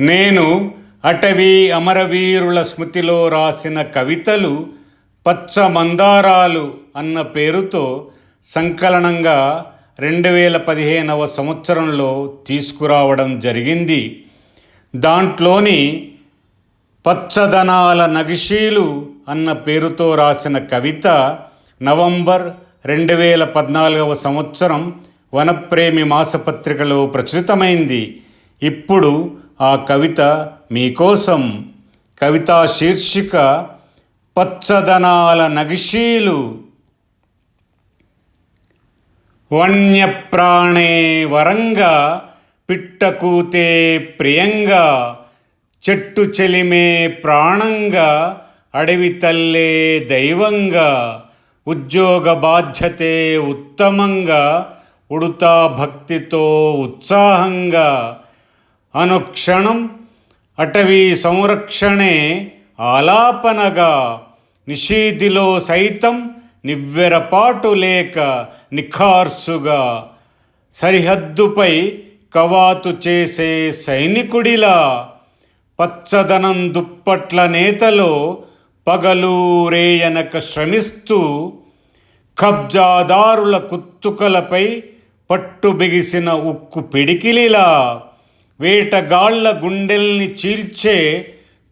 నేను అటవీ అమరవీరుల స్మృతిలో రాసిన కవితలు పచ్చ మందారాలు అన్న పేరుతో సంకలనంగా రెండు వేల పదిహేనవ సంవత్సరంలో తీసుకురావడం జరిగింది. దాంట్లోని పచ్చదనాల నగిషీలు అన్న పేరుతో రాసిన కవిత నవంబర్ రెండు వేల పద్నాలుగవ సంవత్సరం వనప్రేమి మాసపత్రికలో ప్రచురితమైంది. ఇప్పుడు ఆ కవిత మీకోసం కవితా శీర్షిక పచ్చదనాల నగిషీలు. వన్యప్రాణే వరంగా పిట్టకూతే ప్రియంగా చెట్టు చెలిమే ప్రాణంగా అడవి తల్లే దైవంగా ఉద్యోగ బాధ్యతే ఉత్తమంగా ఉడుతా భక్తితో ఉత్సాహంగా అనుక్షణం అటవీ సంరక్షణే ఆలాపనగా నిషీదిలో సైతం నివ్వెరపాటు లేక నిఖార్సుగా సరిహద్దుపై కవాతు చేసే సైనికుడిలా పచ్చదనం దుప్పట్ల నేతలో పగలు రేయనక శ్రమిస్తూ కబ్జాదారుల కుత్తుకలపై పట్టు బిగిసిన ఉక్కు పిడికిలిలా వేటగాళ్ళ గుండెల్ని చీల్చే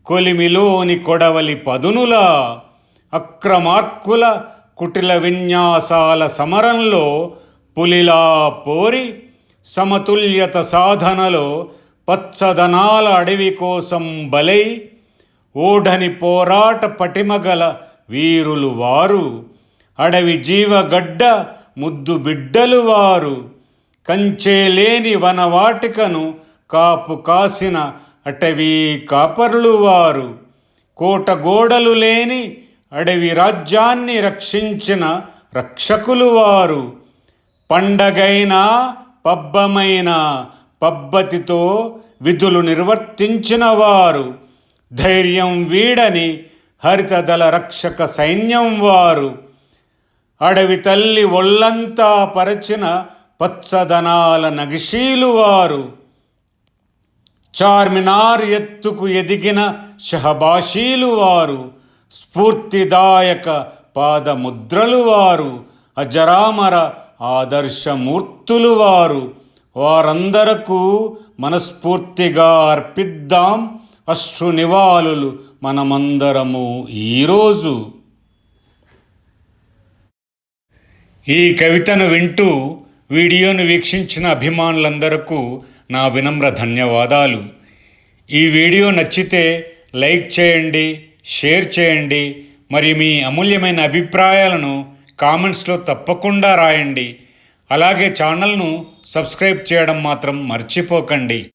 కొలిమిలోని కొడవలి పదునుల అక్రమార్కుల కుటిల విన్యాసాల సమరంలో పులిలా పోరి సమతుల్యత సాధనలో పచ్చదనాల అడవి కోసం బలై ఓఢని పోరాట పటిమగల వీరులు వారు. అడవి జీవగడ్డ ముద్దు బిడ్డలు వారు. కంచేలేని వనవాటికను కాపు కాసిన అటవీ కాపర్లు వారు కోట గోడలు లేని అడవి రాజ్యాన్ని రక్షించిన రక్షకులు వారు పండగైనా పబ్బమైన పబ్బతితో విధులు నిర్వర్తించిన వారు ధైర్యం వీడని హరితదళ రక్షక సైన్యం వారు. అడవి తల్లి ఒళ్ళంతా పరచిన పచ్చదనాల నగిశీలు వారు చార్మినార్ ఎత్తుకు ఎదిగిన షహబాషీలు వారు స్ఫూర్తిదాయక పాదముద్రలు వారు అజరామర ఆదర్శమూర్తులు వారు. వారందరకు మనస్ఫూర్తిగా అర్పిద్దాం అశ్రు నివాళులు మనమందరము ఈరోజు. ఈ కవితను వింటూ వీడియోను వీక్షించిన అభిమానులందరకు నా వినమ్ర ధన్యవాదాలు. ఈ వీడియో నచ్చితే లైక్ చేయండి షేర్ చేయండి మరి మీ అమూల్యమైన అభిప్రాయాలను కామెంట్స్లో తప్పకుండా రాయండి. అలాగే ఛానల్ను సబ్స్క్రైబ్ చేయడం మాత్రం మర్చిపోకండి.